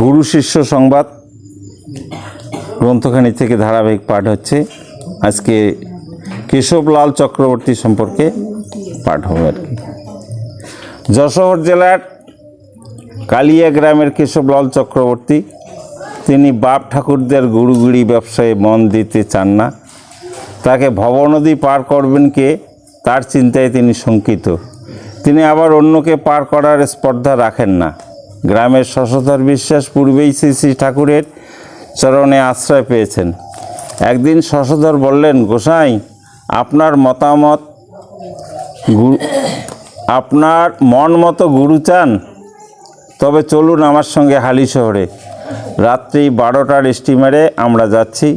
গুরু শিষ্য সংবাদ গ্রন্থখানি থেকে ধারাবাহিক পাঠ হচ্ছে। আজকে কেশবলাল চক্রবর্তী সম্পর্কে পাঠ হবে আর কি। যশোর জেলার কালিয়া গ্রামের কেশবলাল চক্রবর্তী, তিনি বাপ ঠাকুরদের গুড়ুগুড়ি ব্যবসায় মন দিতে চান না। তাকে ভবনদী পার করবেন কে? তার চিন্তায় তিনি শঙ্কিত। তিনি আবার অন্যকে পার করার স্পর্ধা রাখেন না। গ্রামের শশধর বিশ্বাস পূর্বেই শ্রী শ্রী ঠাকুরের চরণে আশ্রয় পেয়েছেন। একদিন শশধর বললেন, গোসাই, আপনার মতামত আপনার মন মতো গুরু চান, তবে চলুন আমার সঙ্গে হালি শহরে। রাত্রি বারোটার স্টিমারে আমরা যাচ্ছি।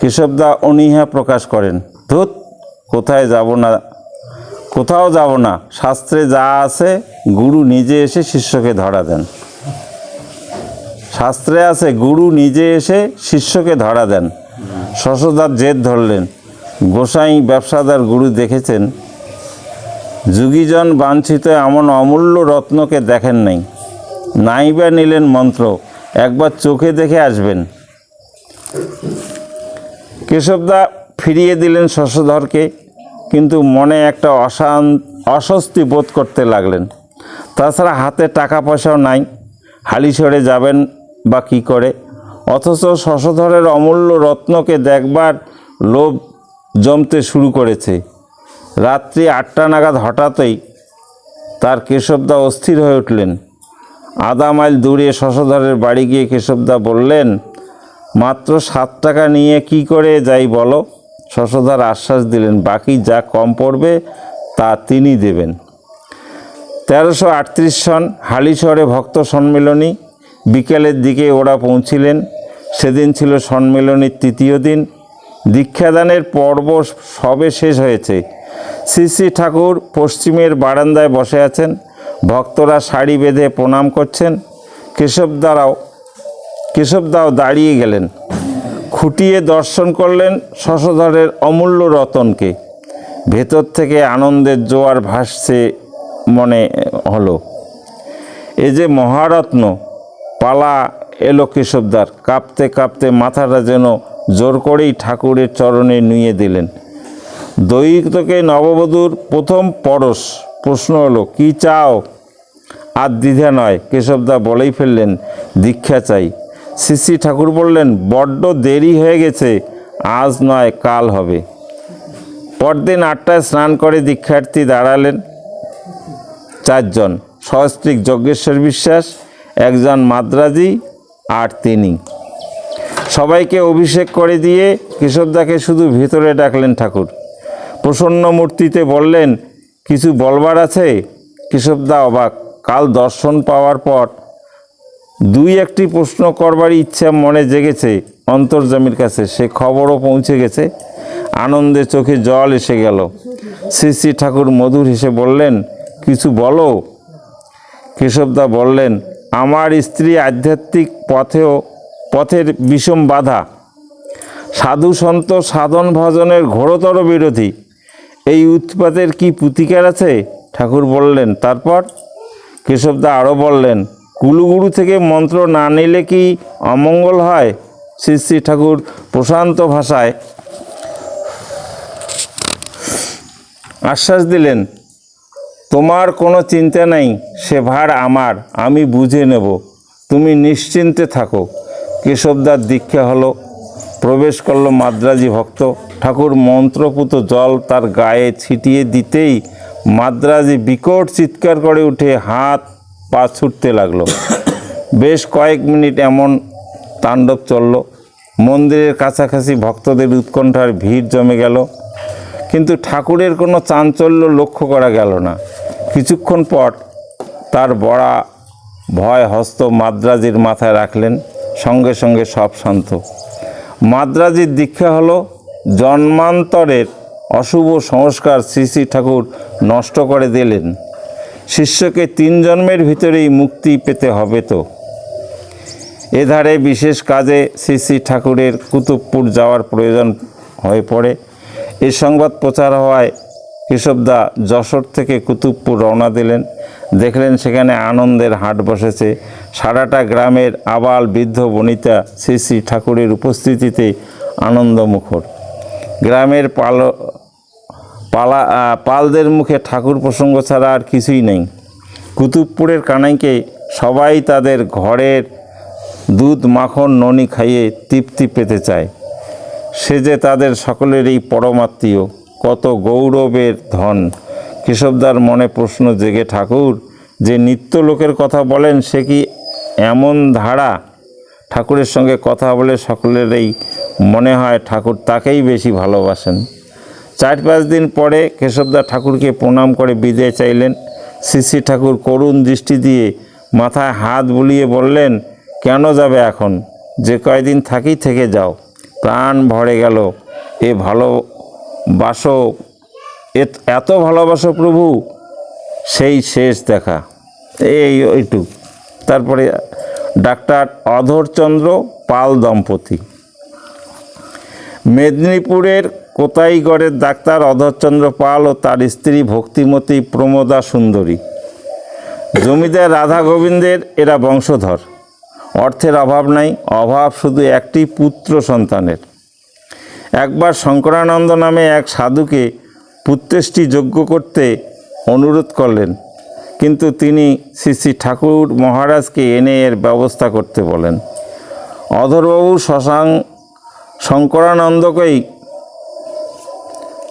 কেশবদা অনীহা প্রকাশ করেন, ধুত, কোথায় যাব না, কোথাও যাব না, শাস্ত্রে যা আছে গুরু নিজে এসে শিষ্যকে ধরা দেন। শাস্ত্রে আছে, গুরু নিজে এসে শিষ্যকে ধরা দেন। শশদার জেদ ধরলেন। গোসাই ব্যবসাদার গুরু দেখেছেন, যুগীজন বাঞ্ছিত এমন অমূল্য রত্নকে দেখেন নাই। নাইবা নিলেন মন্ত্র, একবার চোখে দেখে আসবেন। কেশবদা ফিরিয়ে দিলেন শশধরকে, কিন্তু মনে একটা অশান, অস্বস্তি বোধ করতে লাগলেন। তাছাড়া হাতে টাকা পয়সাও নাই হালিশরে যাবেন বা কী করে? অথচ শশধরের অমূল্য রত্নকে দেখবার লোভ জমতে শুরু করেছে। রাত্রি আটটা নাগাদ হঠাৎই তার কেশবদা অস্থির হয়ে উঠলেন। আধা মাইল দূরে শশধরের বাড়ি গিয়ে কেশবদা বললেন, মাত্র সাত টাকা নিয়ে কি করে যাই বলো? শশধর আশ্বাস দিলেন, বাকি যা কম পড়বে তা তিনি দেবেন। তেরোশো আটত্রিশ সন হালিশহরে ভক্ত সম্মিলনী বিকেলের দিকে ওরা পৌঁছিলেন। সেদিন ছিল সম্মিলনীর তৃতীয় দিন। দীক্ষাদানের পর্ব সবে শেষ হয়েছে। শ্রী শ্রী ঠাকুর পশ্চিমের বারান্দায় বসে আছেন। ভক্তরা শাড়ি বেঁধে প্রণাম করছেন। কেশবদারাও, কেশবদাও দাঁড়িয়ে গেলেন। খুঁটিয়ে দর্শন করলেন শশধরের অমূল্য রতনকে। ভেতর থেকে আনন্দের জোয়ার ভাসছে মনে হলো। এ যে মহারত্ন! পালা এলো কেশবদার। কাঁপতে কাঁপতে মাথাটা যেন জোর করেই ঠাকুরের চরণে নুয়ে দিলেন। দৈতকে নববধূর প্রথম পরশ প্রশ্ন হলো, কি চাও? আর দ্বিধা নয়। কেশবদা বলেই ফেললেন, দীক্ষা চাই। শ্রী ঠাকুর বললেন, বড্ড দেরি হয়ে গেছে, আজ নয়, কাল হবে। পরদিন আটটায় স্নান করে দীক্ষার্থী দাঁড়ালেন চারজন। সহস্ত্রিক যজ্ঞেশ্বর বিশ্বাস একজন মাদ্রাজি আর তিনি। সবাইকে অভিষেক করে দিয়ে কেশবদাকে শুধু ভিতরে ডাকলেন ঠাকুর। প্রসন্ন মূর্তিতে বললেন, কিছু বলবার আছে? কেশবদা অবাক। কাল দর্শন পাওয়ার পর দুই একটি প্রশ্ন করবার ইচ্ছা মনে জেগেছে। অন্তর্জামির কাছে সে খবরও পৌঁছে গেছে। আনন্দে চোখে জল এসে গেল। শ্রী শ্রী ঠাকুর মধুর হেসে বললেন, কিছু বলো? কেশবদা বললেন আমার স্ত্রী আধ্যাত্মিক পথেও, পথের বিষম বাধা। সাধু সন্ত সাধন ভজনের ঘোরতর বিরোধী। এই উৎপাতের কি প্রতিকার আছে? ঠাকুর বললেন, তারপর? কেশবদা আরও বললেন, কুলুগুরু থেকে মন্ত্র না নিলে কি অমঙ্গল হয়? শ্রী শ্রী ঠাকুর প্রশান্ত ভাষায় আশ্বাস দিলেন তোমার কোনো চিন্তা নাই, সে ভার আমার, আমি বুঝে নেব। তুমি নিশ্চিন্তে থাকো। কেশবদার দীক্ষা হলো, প্রবেশ করল মাদ্রাজি ভক্ত। ঠাকুর মন্ত্রপুত জল তার গায়ে ছিটিয়ে দিতেই মাদ্রাজি বিকট চিৎকার করে উঠে হাত পা ছুটতে লাগল। বেশ কয়েক মিনিট এমন তাণ্ডব চলল। মন্দিরের কাছাকাছি ভক্তদের উৎকণ্ঠার ভিড় জমে গেল। কিন্তু ঠাকুরের কোনো চাঞ্চল্য লক্ষ্য করা গেল না। কিছুক্ষণ পর তার বড়া ভয় হস্ত মাদ্রাজির মাথায় রাখলেন, সঙ্গে সঙ্গে সব শান্ত। মাদ্রাজির দীক্ষা হলো জন্মান্তরের অশুভ সংস্কার শ্রী শ্রী ঠাকুর নষ্ট করে দিলেন। শিষ্যকে তিন জন্মের ভিতরেই মুক্তি পেতে হবে তো। এধারে বিশেষ কাজে শ্রী শ্রী ঠাকুরের কুতুবপুর যাওয়ার প্রয়োজন হয়ে পড়ে। এই সংবাদ প্রচার হওয়ায় কেশবদা যশোর থেকে কুতুবপুর রওনা দিলেন। দেখলেন সেখানে আনন্দের হাট বসেছে। সারাটা গ্রামের আবাল বৃদ্ধ বনিতা শ্রী শ্রী ঠাকুরের উপস্থিতিতে আনন্দমুখর। গ্রামের পাল, পালা পালদের মুখে ঠাকুর প্রসঙ্গ ছাড়া আর কিছুই নেই। কুতুবপুরের কানাইকে সবাই তাদের ঘরের দুধ, মাখন, ননি খাইয়ে তৃপ্তি পেতে চায়। সে যে তাদের সকলেরই পরমাত্মীয় কত গৌরবের ধন। কেশবদার মনে প্রশ্ন জেগে, ঠাকুর, যে নিত্য লোকের কথা বলেন, সে কি এমন ধারা? ঠাকুরের সঙ্গে কথা বলে সকলেরই মনে হয় ঠাকুর তাকেই বেশি ভালোবাসেন। চার পাঁচ দিন পরে কেশবদা ঠাকুরকে প্রণাম করে বিদায় চাইলেন। শ্রী ঠাকুর করুণ দৃষ্টি দিয়ে মাথায় হাত বুলিয়ে বললেন, কেন যাবে এখন? যে কয়দিন থাকি থেকে যাও। প্রাণ ভরে গেল। এ ভালোবাসো এত- এত ভালোবাসো প্রভু, সেই শেষ দেখা। এই ওইটুক। তারপরে ডাক্তার অধরচন্দ্র পাল দম্পতি। মেদিনীপুরের কোতাইগড়ের ডাক্তার অধরচন্দ্র পাল ও তার স্ত্রী ভক্তিমতী প্রমোদা সুন্দরী। জমিদার রাধা গোবিন্দের এরা বংশধর। অর্থের অভাব নাই, অভাব শুধু একটি পুত্র সন্তানের। একবার শঙ্করানন্দ নামে এক সাধুকে পুত্রেষ্টি যজ্ঞ করতে অনুরোধ করলেন, কিন্তু তিনি শ্রী শ্রী ঠাকুর মহারাজকে এনে এর ব্যবস্থা করতে বলেন। অধরবাবু শশাং শঙ্করানন্দকেই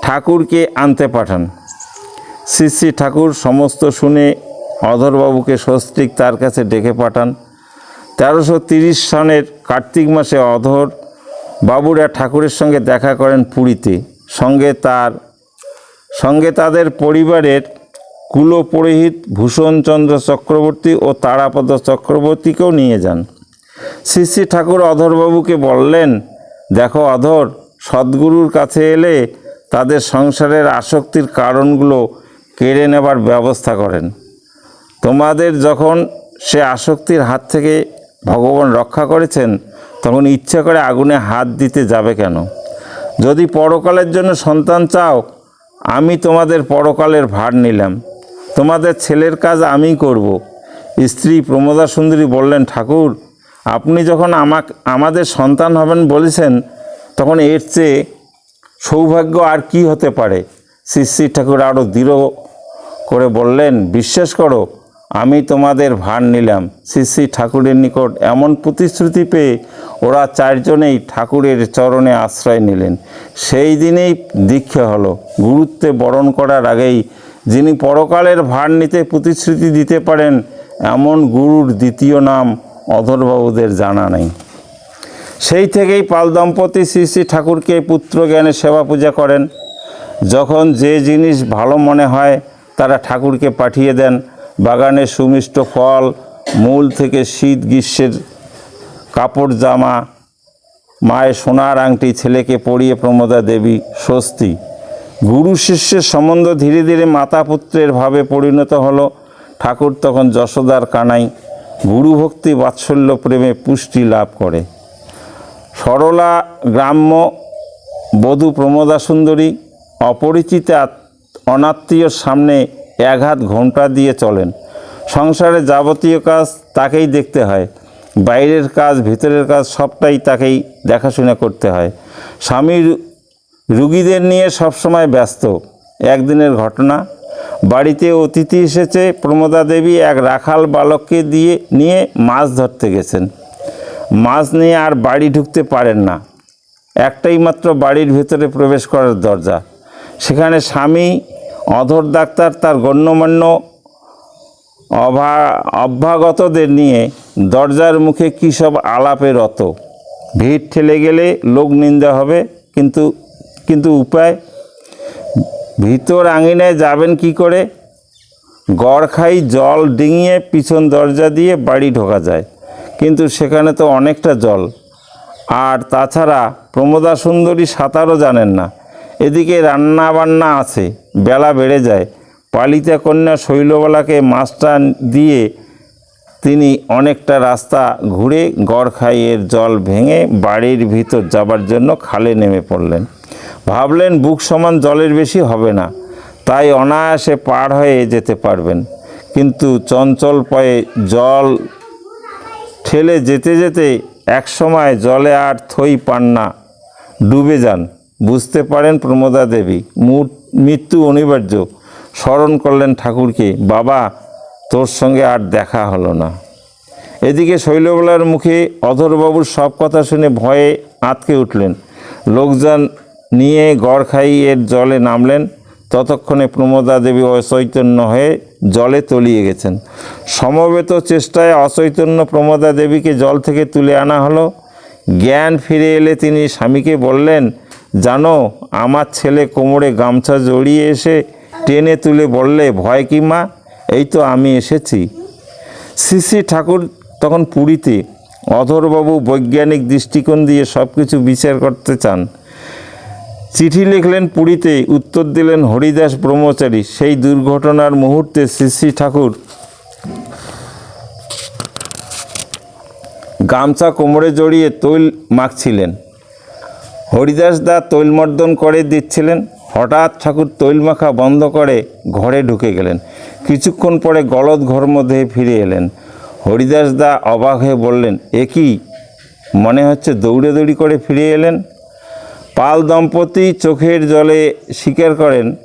ঠাকুরকে আনতে পাঠান। শ্রী শ্রী ঠাকুর সমস্ত শুনে অধরবাবুকে সস্ত্রিক তার কাছে ডেকে পাঠান। তেরোশো তিরিশ সনের কার্তিক মাসে অধর বাবুরা ঠাকুরের সঙ্গে দেখা করেন পুরীতে। সঙ্গে তার, সঙ্গে তাদের পরিবারের কুলপুরোহিত ভূষণচন্দ্র চক্রবর্তী ও তারাপদ চক্রবর্তীকেও নিয়ে যান। শ্রী শ্রী ঠাকুর অধরবাবুকে বললেন, দেখো অধর, সদ্গুরুর কাছে এলে তাদের সংসারের আসক্তির কারণগুলো কেড়ে নেবার ব্যবস্থা করেন। তোমাদের যখন সে আসক্তির হাত থেকে ভগবান রক্ষা করেছেন তখন ইচ্ছা করে আগুনে হাত দিতে যাবে কেন? যদি পরকালের জন্য সন্তান চাও, আমি তোমাদের পরকালের ভার নিলাম। তোমাদের ছেলের কাজ আমিই করব। স্ত্রী প্রমোদা সুন্দরী বললেন, ঠাকুর, আপনি যখন আমাক, আমাদের সন্তান হবেন বলেছেন, তখন এর চেয়ে সৌভাগ্য আর কি হতে পারে? শ্রী শ্রী ঠাকুর আরও দৃঢ় করে বললেন, বিশ্বাস করো, আমি তোমাদের ভার নিলাম। শ্রী শ্রী ঠাকুরের নিকট এমন প্রতিশ্রুতি পেয়ে ওরা চারজনেই ঠাকুরের চরণে আশ্রয় নিলেন। সেই দিনেই দীক্ষা হলো। গুরুত্বে বরণ করার আগেই যিনি পরকালের ভার নিতে প্রতিশ্রুতি দিতে পারেন, এমন গুরুর দ্বিতীয় নাম অধরবাবুদের জানা নেই। সেই থেকেই পাল দম্পতি শ্রী শ্রী ঠাকুরকে পুত্র জ্ঞানে সেবা পূজা করেন। যখন যে জিনিস ভালো মনে হয়, তারা ঠাকুরকে পাঠিয়ে দেন। বাগানে সুমিষ্ট ফল, মূল থেকে শীত, গ্রীষ্মের কাপড় জামা, মায়ের সোনার আংটি, ছেলেকে পরিয়ে প্রমোদা দেবী, স্বস্তি। গুরু শিষ্যের সম্বন্ধ ধীরে ধীরে মাতা পুত্রের ভাবে পরিণত হলো। ঠাকুর তখন যশোদার কানাই গুরুভক্তি বাৎসল্য প্রেমে পুষ্টি লাভ করে। সরলা গ্রাম্য বধূ প্রমোদা সুন্দরী অপরিচিতা অনাত্মীয়র সামনে এক হাত ঘোমটা দিয়ে চলেন। সংসারে যাবতীয় কাজ তাকেই দেখতে হয়। বাইরের কাজ, ভিতরের কাজ সবটাই তাকেই দেখাশোনা করতে হয়। স্বামী রুগীদের নিয়ে সবসময় ব্যস্ত। একদিনের ঘটনা। বাড়িতে অতিথি এসেছে, প্রমোদা দেবী এক রাখাল বালককে দিয়ে, নিয়ে মাছ ধরতে গেছেন। মাছ নিয়ে আর বাড়ি ঢুকতে পারেন না। একটাই মাত্র বাড়ির ভেতরে প্রবেশ করার দরজা। সেখানে স্বামী, অধর ডাক্তার, তার গণ্যমান্য অভা, অভ্যাগতদের নিয়ে দরজার মুখে কী সব আলাপে রত? ভিড় ঠেলে গেলে লোক নিন্দা হবে, কিন্তু কিন্তু উপায়? ভিতর আঙিনায় যাবেন কি করে? গড়খাই জল ডিঙিয়ে পিছন দরজা দিয়ে বাড়ি ঢোকা যায়, কিন্তু সেখানে তো অনেকটা জল। আর তাছাড়া প্রমোদা সুন্দরী সাঁতারও জানেন না। এদিকে রান্না বান্না আছে, বেলা বেড়ে যায় পালিতা কন্যা শৈলবালাকে মাছটা দিয়ে তিনি অনেকটা রাস্তা ঘুরে গড়খাইয়ের জল ভেঙে বাড়ির ভিতর যাবার জন্য খালে নেমে পড়লেন। ভাবলেন বুক সমান জলের বেশি হবে না, তাই অনায়াসে পার হয়ে যেতে পারবেন। কিন্তু চঞ্চল পায়ে জল ঠেলে যেতে যেতে একসময় জলে আর থই পান না, ডুবে যান। বুঝতে পারেন প্রমোদা দেবী মৃত্যু অনিবার্য। স্মরণ করলেন ঠাকুরকে, বাবা, তোর সঙ্গে আর দেখা হলো না। এদিকে শৈলবেলার মুখে অধরবাবুর সব কথা শুনে ভয়ে আঁতকে উঠলেন। লোকজন নিয়ে গড় খাইয়ে এর জলে নামলেন। ততক্ষণে প্রমোদা দেবী অচৈতন্য হয়ে জলে তলিয়ে গেছেন। সমবেত চেষ্টায় অচৈতন্য প্রমোদা দেবীকে জল থেকে তুলে আনা হলো। জ্ঞান ফিরে এলে তিনি স্বামীকে বললেন, জানো, আমার ছেলে কোমরে গামছা জড়িয়ে এসে টেনে তুলে বললে, ভয় কি মা? এই তো আমি এসেছি। শ্রী ঠাকুর তখন পুরীতে অধরবাবু বৈজ্ঞানিক দৃষ্টিকোণ দিয়ে সব কিছু বিচার করতে চান। চিঠি লিখলেন পুরীতে, উত্তর দিলেন, হরিদাস ব্রহ্মচারী, সেই দুর্ঘটনার মুহূর্তে শ্রী ঠাকুর গামছা কোমরে জড়িয়ে তৈল মাখছিলেন। হরিদাস দা তৈলমর্দন করে দিচ্ছিলেন। হঠাৎ ঠাকুর তৈল মাখা বন্ধ করে ঘরে ঢুকে গেলেন। কিছুক্ষণ পরে গলদ ঘর মধ্যে ফিরে এলেন। হরিদাস দা অবাক হয়ে বললেন, এ কি? মনে হচ্ছে দৌড়ে দৌড়ি করে ফিরে এলেন? পাল দম্পতি চোখের জলে স্বীকার করেন,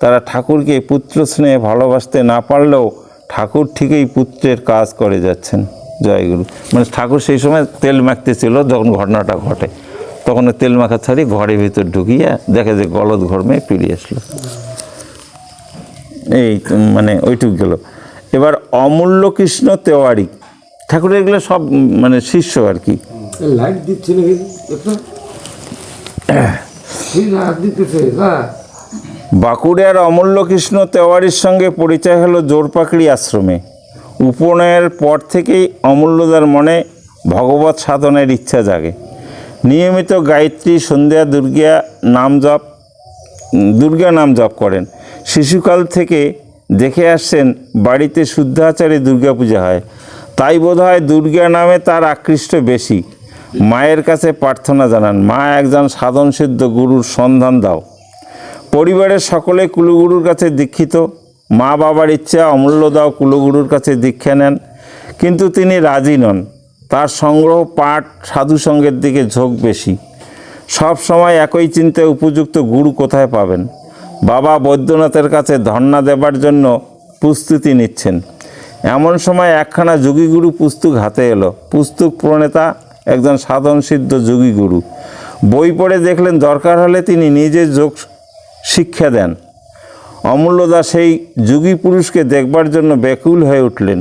তারা ঠাকুরকে পুত্র স্নেহে ভালোবাসতে না পারলেও ঠাকুর ঠিকই পুত্রের কাজ করে যাচ্ছেন। জয়গুরু। মানে ঠাকুর সেই সময় তেল মাখতেছিল যখন ঘটনাটা ঘটে। তখন তেল মাখা ছাড়ি ঘরের ভিতর ঢুকিয়ে দেখে যে গলদ ঘর মেয়ে ফিরে আসলো। এই মানে ওইটুক গেল। এবার অমূল্য কৃষ্ণ তেওয়ারি। ঠাকুরের এগুলো সব মানে শিষ্য আর কি। লাইট দিচ্ছে বাঁকুড়ার অমূল্যকৃষ্ণ তেওয়ারির সঙ্গে পরিচয় হলো জোরপাকড়ি আশ্রমে। উপনয়ের পর থেকেই অমূল্যদার মনে ভগবত সাধনের ইচ্ছা জাগে। নিয়মিত গায়ত্রী সন্ধ্যা দুর্গা নাম জপ দুর্গা নাম জপ করেন। শিশুকাল থেকে দেখে আসছেন বাড়িতে শুদ্ধাচারে দুর্গা পূজা হয়। তাই বোধহয় দুর্গা নামে তার আকৃষ্ট বেশি। মায়ের কাছে প্রার্থনা জানান, মা, একজন সাধন সিদ্ধ গুরুর সন্ধান দাও। পরিবারের সকলে কুলগুরুর কাছে দীক্ষিত। মা বাবার ইচ্ছা অমূল্য দাও, কুলগুরুর কাছে দীক্ষা নেন। কিন্তু তিনি রাজি নন। তার সংগ্রহ পাঠ সাধুসঙ্গের দিকে ঝোঁক বেশি। সব সময় একই চিন্তায় উপযুক্ত গুরু কোথায় পাবেন? বাবা বৈদ্যনাথের কাছে ধর্ণা দেবার জন্য প্রস্তুতি নিচ্ছেন। এমন সময় একখানা যোগীগুরু পুস্তক হাতে এলো। পুস্তক প্রণেতা একজন সাধন সিদ্ধ যোগীগুরু। বই পড়ে দেখলেন দরকার হলে তিনি নিজে যোগ শিক্ষা দেন। অমূল্যদা সেই যোগী পুরুষকে দেখবার জন্য ব্যাকুল হয়ে উঠলেন।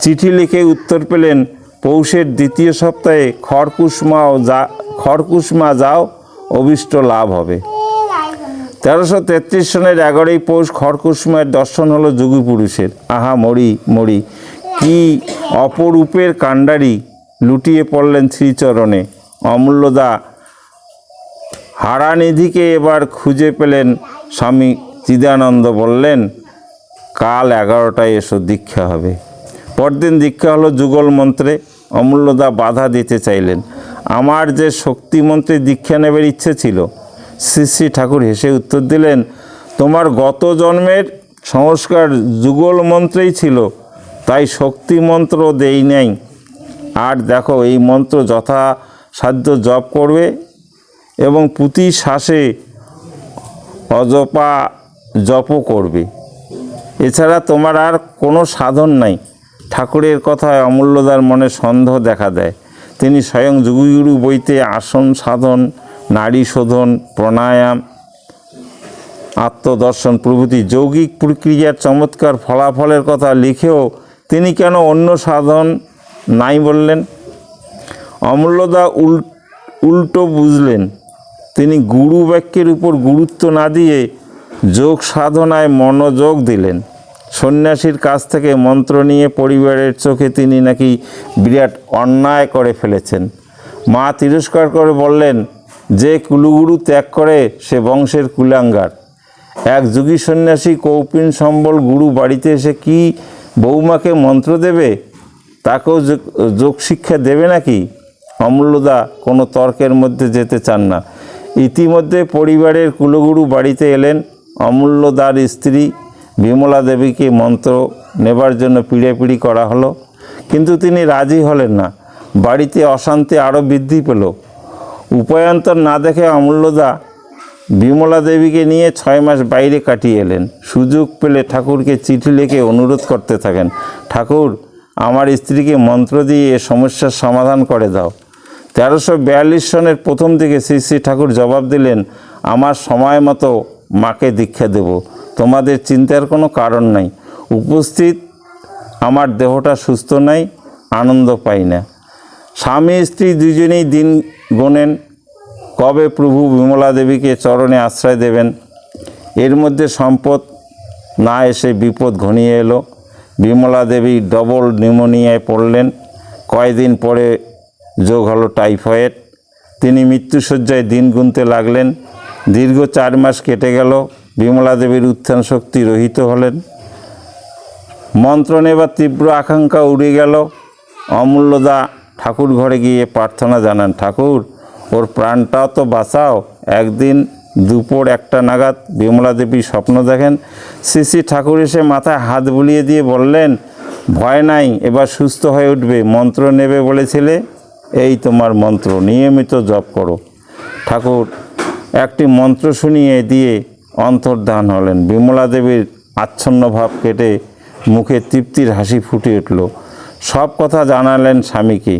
চিঠি লিখে উত্তর পেলেন পৌষের দ্বিতীয় সপ্তাহে খড়কুসমা ও যা খড়কুসমা যাও, অভিষ্ট লাভ হবে। তেরোশো তেত্রিশ সনের এগারোই পৌষ খড়কুসুমের দর্শন হলো যোগী পুরুষের আহা, মরি মরি, কি অপরূপের কাণ্ডারি লুটিয়ে পড়লেন শ্রীচরণে। অমূল্যদা হারানিধিকে এবার খুঁজে পেলেন স্বামী চিদানন্দ বললেন, কাল এগারোটায় এসো, দীক্ষা হবে। পরদিন দীক্ষা হলো যুগল মন্ত্রে, অমূল্যদা বাধা দিতে চাইলেন। আমার যে শক্তি মন্ত্রে দীক্ষা নেবার ইচ্ছে ছিল, শ্রী শ্রী ঠাকুর হেসে উত্তর দিলেন, তোমার গত জন্মের সংস্কার যুগল মন্ত্রেই ছিল, তাই শক্তি মন্ত্র দেই নাই। আর দেখো, এই মন্ত্র যথাসাধ্য জপ করবে এবং প্রতি শ্বাসে অজপা জপও করবে। এছাড়া তোমার আর কোনো সাধন নাই। ঠাকুরের কথায় অমূল্যদার মনে সন্দেহ দেখা দেয়। তিনি স্বয়ং যুগগুরু বইতে আসন সাধন, নারী শোধন, প্রাণায়াম, আত্মদর্শন প্রভৃতি যৌগিক প্রক্রিয়ার চমৎকার ফলাফলের কথা লিখেও তিনি কেন অন্য সাধন নাই বললেন? অমূল্যদা উল উল্টো বুঝলেন, তিনি গুরু বাক্যের উপর গুরুত্ব না দিয়ে যোগ সাধনায় মনোযোগ দিলেন। সন্ন্যাসীর কাছ থেকে মন্ত্র নিয়ে পরিবারের চোখে তিনি নাকি বিরাট অন্যায় করে ফেলেছেন। মা তিরস্কার করে বললেন, যে কুলুগুরু ত্যাগ করে, সে বংশের কুলাঙ্গার। এক যুগী সন্ন্যাসী কৌপিন সম্বল গুরু বাড়িতে এসে কি বৌমাকে মন্ত্র দেবে? তাকেও যোগ- শিক্ষা দেবে নাকি? অমূল্যদা কোনো তর্কের মধ্যে যেতে চান না। ইতিমধ্যে পরিবারের কুলগুরু বাড়িতে এলেন। অমূল্যদার স্ত্রী বিমলা দেবীকে মন্ত্র নেবার জন্য পিড়েপিড়ি করা হলো, কিন্তু তিনি রাজি হলেন না। বাড়িতে অশান্তি আরও বৃদ্ধি পেল। উপায়ন্তর না দেখে অমূল্যদা বিমলা দেবীকে নিয়ে ছয় মাস বাইরে কাটিয়ে এলেন। সুযোগ পেলে ঠাকুরকে চিঠি লিখে অনুরোধ করতে থাকেন। ঠাকুর, আমার স্ত্রীকে মন্ত্র দিয়ে এ সমস্যার সমাধান করে দাও। তেরোশো বিয়াল্লিশ সনের প্রথম দিকে শ্রী শ্রী ঠাকুর জবাব দিলেন, আমার সময় মতো মাকে দীক্ষা দেব। তোমাদের চিন্তার কোনো কারণ নাই। উপস্থিত, আমার দেহটা সুস্থ নাই, আনন্দ পাই না। স্বামী, স্ত্রী দুজনেই দিন গোনেন। কবে প্রভু বিমলা দেবীকে চরণে আশ্রয় দেবেন? এর মধ্যে সম্পদ না এসে বিপদ ঘনিয়ে এলো। বিমলা দেবী ডবল নিউমোনিয়ায় পড়লেন। কয়দিন পরে যোগ হলো টাইফয়েড। তিনি মৃত্যুসজ্জায় দিন গুনতে লাগলেন। দীর্ঘ চার মাস কেটে গেল। বিমলা দেবীর উত্থান শক্তি রহিত হলেন। মন্ত্র নেবার তীব্র আকাঙ্ক্ষা উড়ে গেল। অমূল্যদা ঠাকুর ঘরে গিয়ে প্রার্থনা জানান, ঠাকুর, ওর প্রাণটাও তো বাঁচাও। একদিন দুপুর একটা নাগাদ বিমলা দেবী স্বপ্ন দেখেন। শ্রী শ্রী ঠাকুর এসে মাথায় হাত বুলিয়ে দিয়ে বললেন, ভয় নাই, এবার সুস্থ হয়ে উঠবে। মন্ত্র নেবে বলেছিলে, এই তোমার মন্ত্র। নিয়মিত জপ করো। ঠাকুর একটি মন্ত্র শুনিয়ে দিয়ে অন্তর্ধান হলেন। বিমলা দেবীর আচ্ছন্ন ভাব কেটে মুখে তৃপ্তির হাসি ফুটে উঠল। সব কথা জানালেন স্বামীকে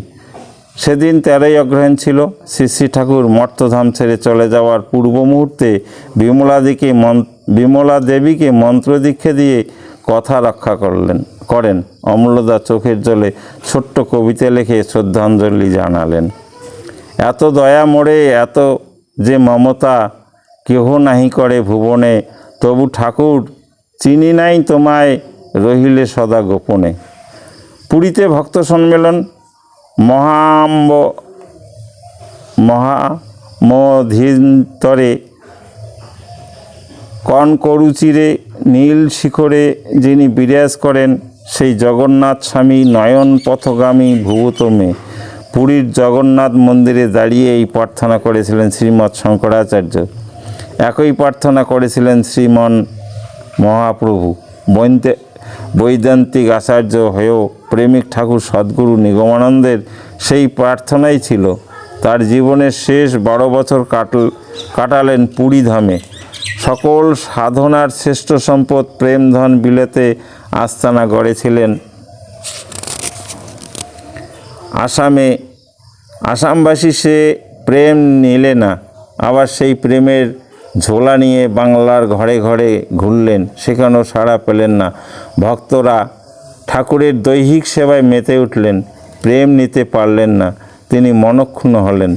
সেদিন তেরোই অগ্রহায়ণ ছিল। শ্রী শ্রী ঠাকুর মর্তধাম ছেড়ে চলে যাওয়ার পূর্ব মুহূর্তে বিমলাদিকে মন বিমলা দেবীকে মন্ত্র দীক্ষা দিয়ে কথা রক্ষা করলেন করেন। অমূল্যদা চোখের জলে ছোট্ট কবিতা লিখে শ্রদ্ধাঞ্জলি জানালেন। এত দয়া মোড়ে, এত যে মমতা কেহ নাহি করে ভুবনে। তবু ঠাকুর চিনি নাই তোমায় রহিলে সদা গোপনে। পুরীতে ভক্ত সম্মেলন, মহাম্ব মহামধীন্তরে কনকরুচিরে, নীল শিখরে যিনি বিরাজ করেন, সেই জগন্নাথ স্বামী নয়ন পথগামী ভুবতমে পুরীর জগন্নাথ মন্দিরে দাঁড়িয়ে এই প্রার্থনা করেছিলেন শ্রীমৎ শঙ্করাচার্য। একই প্রার্থনা করেছিলেন শ্রীমন মহাপ্রভু। বৈন্তে বৈদান্তিক আচার্য হয়েও প্রেমিক ঠাকুর সদ্গুরু নিগমানন্দের সেই প্রার্থনাই ছিল। তার জীবনের শেষ বারো বছর কাটল কাটালেন পুরী ধামে। সকল সাধনার শ্রেষ্ঠ সম্পদ প্রেমধন বিলেতে আস্তানা গড়েছিলেন। আসামে আসামবাসী সে প্রেম নিলে না, আবার সেই প্রেমের ঝোলা নিয়ে বাংলার ঘরে ঘরে ঘুরলেন, সেখানেও সাড়া পেলেন না। ভক্তরা ঠাকুরের দৈহিক সেবায় মেতে উঠলেন, প্রেম নিতে পারলেন না, তিনি মনক্ষুণ্ণ হলেন।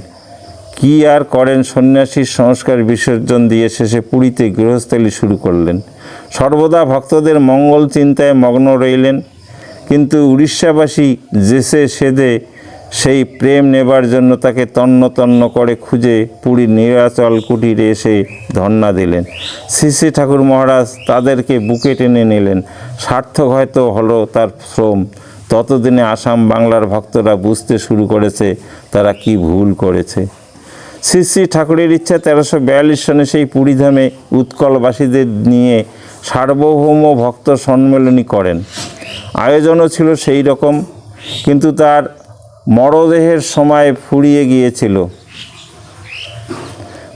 কি আর করেন সন্ন্যাসীর সংস্কার বিসর্জন দিয়ে শেষে পুরীতে গৃহস্থলী শুরু করলেন। সর্বদা ভক্তদের মঙ্গল চিন্তায় মগ্ন রইলেন, কিন্তু উড়িষ্যাবাসী জেসে সেদে সেই প্রেম নেবার জন্য তাকে তন্ন তন্ন করে খুঁজে পুরীর নিরাচল কুটিরে এসে ধর্ণা দিলেন। শ্রী শ্রী ঠাকুর মহারাজ তাদেরকে বুকে টেনে নিলেন। সার্থক হয়তো হলো তার শ্রম। ততদিনে আসাম বাংলার ভক্তরা বুঝতে শুরু করেছে তারা কি ভুল করেছে। শ্রী শ্রী ঠাকুরের ইচ্ছা তেরোশো বিয়াল্লিশ সনে সেই পুরীধামে উৎকলবাসীদের নিয়ে সার্বভৌম ভক্ত সম্মেলনী করেন। আয়োজনও ছিল সেই রকম, কিন্তু তার মরদেহের সময় ফুরিয়ে গিয়েছিল।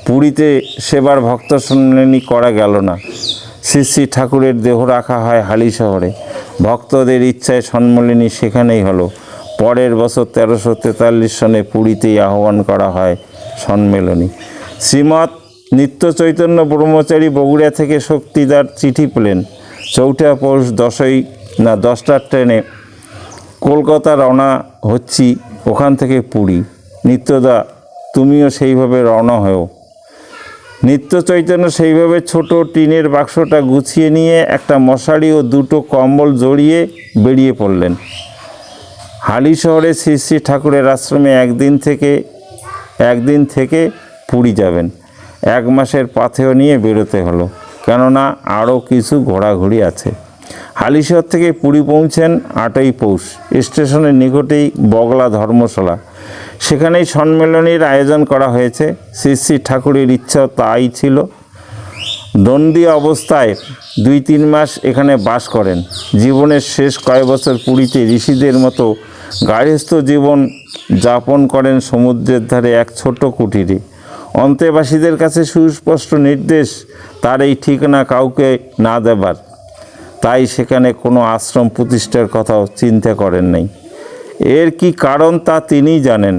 পুরীতে সেবার ভক্ত সম্মেলনী করা গেল না। শ্রী শ্রী ঠাকুরের দেহ রাখা হয় হালি শহরে। ভক্তদের ইচ্ছায় সম্মেলনী সেখানেই হলো। পরের বছর তেরোশো তেতাল্লিশ সনে পুরীতেই আহ্বান করা হয় সম্মেলনী শ্রীমৎ নিত্য চৈতন্য ব্রহ্মচারী বগুড়া থেকে শক্তিদার চিঠি পেলেন। চৌঠা পৌষ দশই না দশটার ট্রেনে কলকাতা রওনা হচ্ছি ওখান থেকে পুরী। নিত্যদা, তুমিও সেইভাবে রওনা হও। নিত্য চৈতন্য সেইভাবে ছোট টিনের বাক্সটা গুছিয়ে নিয়ে একটা মশারি ও দুটো কম্বল জড়িয়ে বেরিয়ে পড়লেন। হালি শহরে শ্রী শ্রী ঠাকুরের আশ্রমে একদিন থেকে একদিন থেকে পুরী যাবেন। এক মাসের পাথেও নিয়ে বেরোতে হলো। কেননা আরও কিছু ঘোরাঘুরি আছে। হালিশহর থেকে পুরী পৌঁছেন আটই পৌষ, স্টেশনের নিকটেই বগলা ধর্মশালা। সেখানেই সম্মেলনের আয়োজন করা হয়েছে। শ্রী শ্রী ঠাকুরের ইচ্ছা তাই ছিল। দণ্ডী অবস্থায় দুই তিন মাস এখানে বাস করেন। জীবনের শেষ কয়েক বছর পুরীতে ঋষিদের মতো গার্হস্থ জীবন যাপন করেন সমুদ্রের ধারে এক ছোট কুটিরে। অন্তেবাসীদের কাছে সুস্পষ্ট নির্দেশ, তার এই ঠিকানা কাউকে না দেবার। তাই সেখানে কোনো আশ্রম প্রতিষ্ঠার কথাও চিন্তা করেন নাই। এর কি কারণ তা তিনিই জানেন।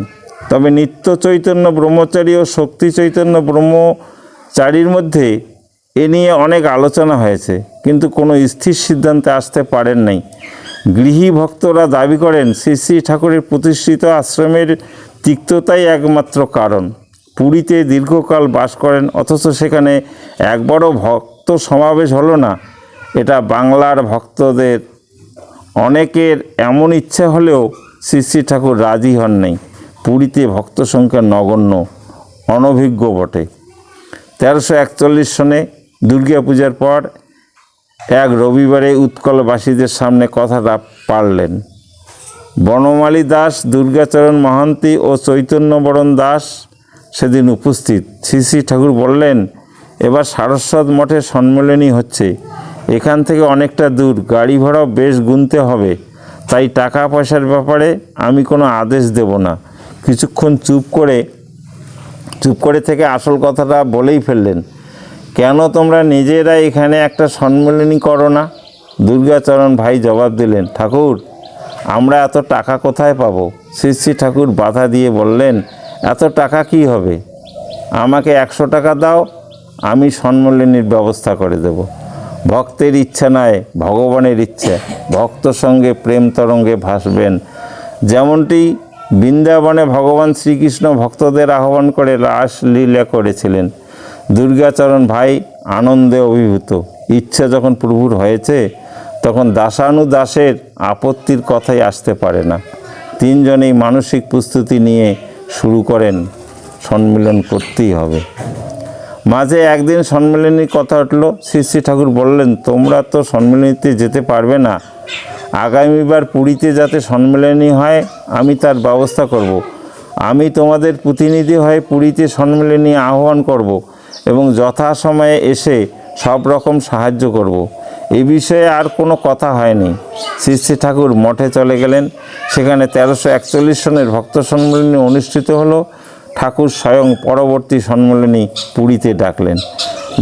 তবে নিত্য চৈতন্য ব্রহ্মচারী ও শক্তি চৈতন্য ব্রহ্মচারীর মধ্যে এ নিয়ে অনেক আলোচনা হয়েছে, কিন্তু কোনো স্থির সিদ্ধান্তে আসতে পারেন নাই। গৃহী ভক্তরা দাবি করেন, শ্রী শ্রী ঠাকুরের প্রতিষ্ঠিত আশ্রমের তিক্ততাই একমাত্র কারণ। পুরীতে দীর্ঘকাল বাস করেন, অথচ সেখানে একবারও ভক্ত সমাবেশ হলো না। এটা বাংলার ভক্তদের অনেকের এমন ইচ্ছা হলেও শ্রী শ্রী ঠাকুর রাজি হন নাই পুরীতে ভক্ত সংখ্যা নগণ্য, অনভিজ্ঞ বটে। তেরোশো একচল্লিশ সনে দুর্গাপূজার পর এক রবিবারে উৎকলবাসীদের সামনে কথাটা পারলেন। বনমালী দাস, দুর্গাচরণ মহান্তি ও চৈতন্যবরণ দাস সেদিন উপস্থিত। শ্রী শ্রী ঠাকুর বললেন, এবার সারস্বত মঠে সম্মেলনী হচ্ছে। এখান থেকে অনেকটা দূর। গাড়ি ভাড়াও বেশ গুনতে হবে। তাই টাকা পয়সার ব্যাপারে আমি কোনো আদেশ দেব না। কিছুক্ষণ চুপ করে চুপ করে থেকে আসল কথাটা বলেই ফেললেন। কেন তোমরা নিজেরা এখানে একটা সম্মেলনী করো না? দুর্গাচরণ ভাই জবাব দিলেন, ঠাকুর, আমরা এত টাকা কোথায় পাবো? শ্রী শ্রী ঠাকুর বাধা দিয়ে বললেন, এত টাকা কি হবে? আমাকে একশো টাকা দাও, আমি সম্মেলনীর ব্যবস্থা করে দেব। ভক্তের ইচ্ছা নয় ভগবানের ইচ্ছা। ভক্ত সঙ্গে প্রেম তরঙ্গে ভাসবেন। যেমনটি বৃন্দাবনে ভগবান শ্রীকৃষ্ণ ভক্তদের আহ্বান করে রাসলীলা করেছিলেন। দুর্গাচরণ ভাই আনন্দে অভিভূত। ইচ্ছা যখন প্রভুর হয়েছে, তখন দাসানুদাসের আপত্তির কথাই আসতে পারে না। তিনজনেই মানসিক প্রস্তুতি নিয়ে শুরু করেন, সম্মিলন করতেই হবে। মাঝে একদিন সম্মেলনীর কথা উঠল শ্রী শ্রী ঠাকুর বললেন, তোমরা তো সম্মেলনীতে যেতে পারবে না আগামীবার পুরীতে যাতে সম্মেলনী হয়, আমি তার ব্যবস্থা করব। আমি তোমাদের প্রতিনিধি হয়ে পুরীতে সম্মেলনী আহ্বান করব এবং যথাসময়ে এসে সব রকম সাহায্য করব। এ বিষয়ে আর কোনো কথা হয়নি শ্রী শ্রী ঠাকুর মঠে চলে গেলেন সেখানে তেরোশো একচল্লিশ সনের ভক্ত সম্মেলনী অনুষ্ঠিত হলো ঠাকুর স্বয়ং পরবর্তী সম্মেলনী পুরীতে ডাকলেন।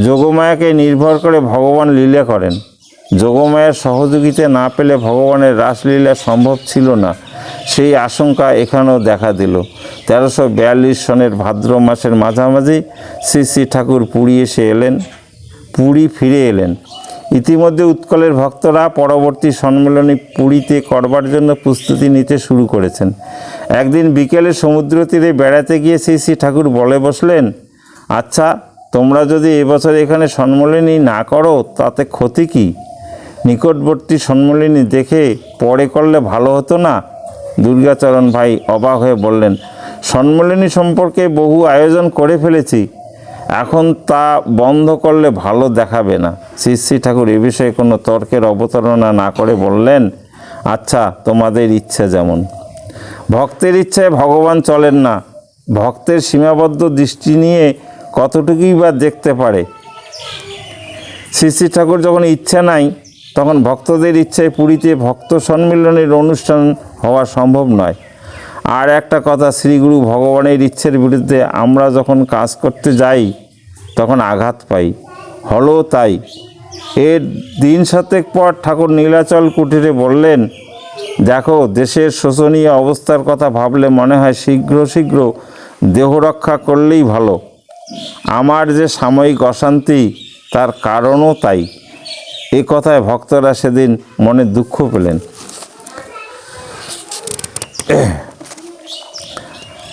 যোগমায়াকে নির্ভর করে ভগবান লীলা করেন। যোগমায়ার সহযোগিতা না পেলে ভগবানের রাসলীলা সম্ভব ছিল না। সেই আশঙ্কা এখানেও দেখা দিল। তেরোশো বিয়াল্লিশ সনের ভাদ্র মাসের মাঝামাঝি শ্রী শ্রী ঠাকুর পুরী এসে এলেন, পুরী ফিরে এলেন। ইতিমধ্যে উৎকলের ভক্তরা পরবর্তী সম্মেলনী পুরীতে করবার জন্য প্রস্তুতি নিতে শুরু করেছেন। একদিন বিকেলে সমুদ্র তীরে বেড়াতে গিয়ে শ্রী শ্রী ঠাকুর বলে বসলেন আচ্ছা তোমরা যদি এবছর এখানে সম্মেলনী না করো, তাতে ক্ষতি কী? নিকটবর্তী সম্মেলনী দেখে পরে করলে ভালো হতো না? দুর্গাচরণ ভাই অবাক হয়ে বললেন, সম্মেলনী সম্পর্কে বহু আয়োজন করে ফেলেছি। এখন তা বন্ধ করলে ভালো দেখাবে না। শ্রী শ্রী ঠাকুর এ বিষয়ে কোনো তর্কের অবতারণা না করে বললেন আচ্ছা তোমাদের ইচ্ছে যেমন। ভক্তের ইচ্ছায় ভগবান চলেন না। ভক্তের সীমাবদ্ধ দৃষ্টি নিয়ে কতটুকুই বা দেখতে পারে? শ্রী শ্রী ঠাকুর যখন ইচ্ছা নাই, তখন ভক্তদের ইচ্ছায় পুরীতে ভক্ত সম্মিলনের অনুষ্ঠান হওয়া সম্ভব নয়। আর একটা কথা, শ্রীগুরু ভগবানের ইচ্ছের বিরুদ্ধে আমরা যখন কাজ করতে যাই তখন আঘাত পাই। হলো তাই। এর দিন সাতেক পর ঠাকুর নীলাচল কুটিরে বললেন, দেখো, দেশের শোচনীয় অবস্থার কথা ভাবলে মনে হয় শীঘ্র শীঘ্র দেহ রক্ষা করলেই ভালো। আমার যে সাময়িক অশান্তি, তার কারণও তাই। এ কথায় ভক্তরা সেদিন মনে দুঃখ পেলেন।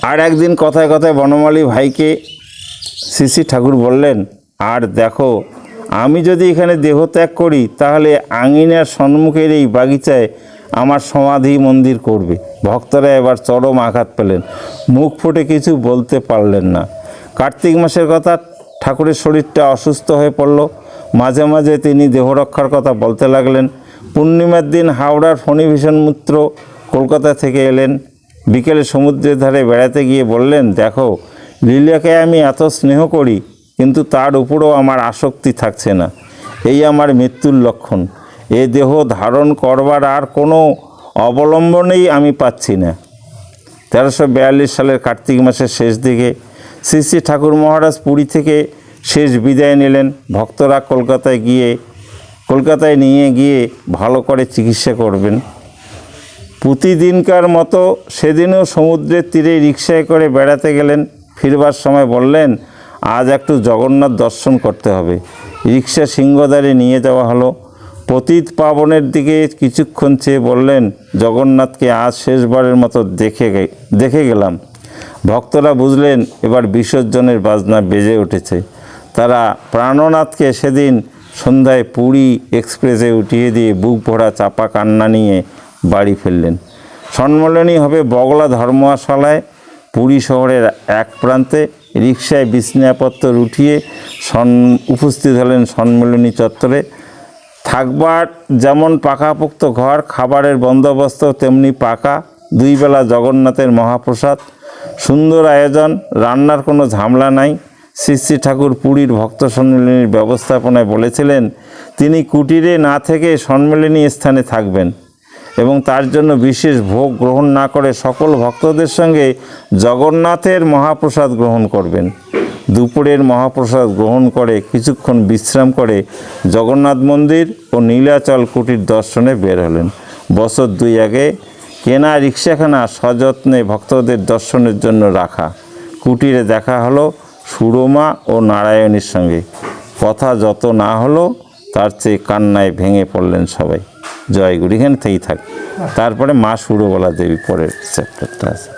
আর একদিন কথায় কথায় বনমালী ভাইকে শ্রী ঠাকুর বললেন, আর দেখো, আমি যদি এখানে দেহত্যাগ করি, তাহলে আঙিনার সম্মুখের এই বাগিচায় আমার সমাধি মন্দির করবে। ভক্তরা এবার চরম আঘাত পেলেন। মুখ ফুটে কিছু বলতে পারলেন না। কার্তিক মাসের কথা, ঠাকুরের শরীরটা অসুস্থ হয়ে পড়ল। মাঝে মাঝে তিনি দেহ রক্ষার কথা বলতে লাগলেন। পূর্ণিমার দিন হাওড়ার ফণিভীষণ মিত্র কলকাতা থেকে এলেন। বিকেলে সমুদ্রের ধারে বেড়াতে গিয়ে বললেন, দেখো লীলাকে আমি এত স্নেহ করি, কিন্তু তার উপরেও আমার আসক্তি থাকছে না। এই আমার মৃত্যুর লক্ষণ। এ দেহ ধারণ করবার আর কোনো অবলম্বনেই আমি পাচ্ছি না। তেরোশো বিয়াল্লিশ সালের কার্তিক মাসের শেষ দিকে শ্রী শ্রী ঠাকুর মহারাজ পুরী থেকে শেষ বিদায় নিলেন। ভক্তরা কলকাতায় গিয়ে, কলকাতায় নিয়ে গিয়ে ভালো করে চিকিৎসা করবেন। প্রতিদিনকার মতো সেদিনও সমুদ্রের তীরে রিক্সায় করে বেড়াতে গেলেন। ফিরবার সময় বললেন, আজ একটু জগন্নাথ দর্শন করতে হবে। রিক্সা সিংহদ্বারে নিয়ে যাওয়া হলো। পতিত পাবনের দিকে কিছুক্ষণ চেয়ে বললেন, জগন্নাথকে আজ শেষবারের মতো দেখে দেখে গেলাম। ভক্তরা বুঝলেন, এবার বিসর্জনের বাজনা বেজে উঠেছে। তারা প্রাণনাথকে সেদিন সন্ধ্যায় পুরী এক্সপ্রেসে উঠিয়ে দিয়ে বুক ভরা চাপা কান্না নিয়ে বাড়ি ফিরলেন সম্মেলনী হবে বগলা ধর্মশালায় পুরী শহরের এক প্রান্তে রিক্সায় বিছনাপত্র উঠিয়ে সন, উপস্থিত হলেন সম্মেলনী চত্বরে। থাকবার যেমন পাকাপোক্ত ঘর, খাবারের বন্দোবস্ত, তেমনি পাকা দুই বেলা জগন্নাথের মহাপ্রসাদ। সুন্দর আয়োজন, রান্নার কোনো ঝামেলা নাই। শ্রী শ্রী ঠাকুর পুরীর ভক্ত সম্মেলনীর ব্যবস্থাপনায় বলেছিলেন, তিনি কুটিরে না থেকে সম্মেলনী স্থানে থাকবেন। এবং তার জন্য বিশেষ ভোগ গ্রহণ না করে সকল ভক্তদের সঙ্গে জগন্নাথের মহাপ্রসাদ গ্রহণ করবেন। দুপুরের মহাপ্রসাদ গ্রহণ করে কিছুক্ষণ বিশ্রাম করে জগন্নাথ মন্দির ও নীলাচল কুটির দর্শনে বের হলেন। বছর দুই আগে কেনা রিক্সাখানা সযত্নে ভক্তদের দর্শনের জন্য রাখা। কুটিরে দেখা হলো সুরমা ও নারায়ণীর সঙ্গে। কথা যত না হলো, তার চেয়ে কান্নায় ভেঙে পড়লেন সবাই। জয়গুরু এখানে থেকেই থাক। তারপরে মা সুরবলা দেবী পরের চ্যাপ্টারটা আছে।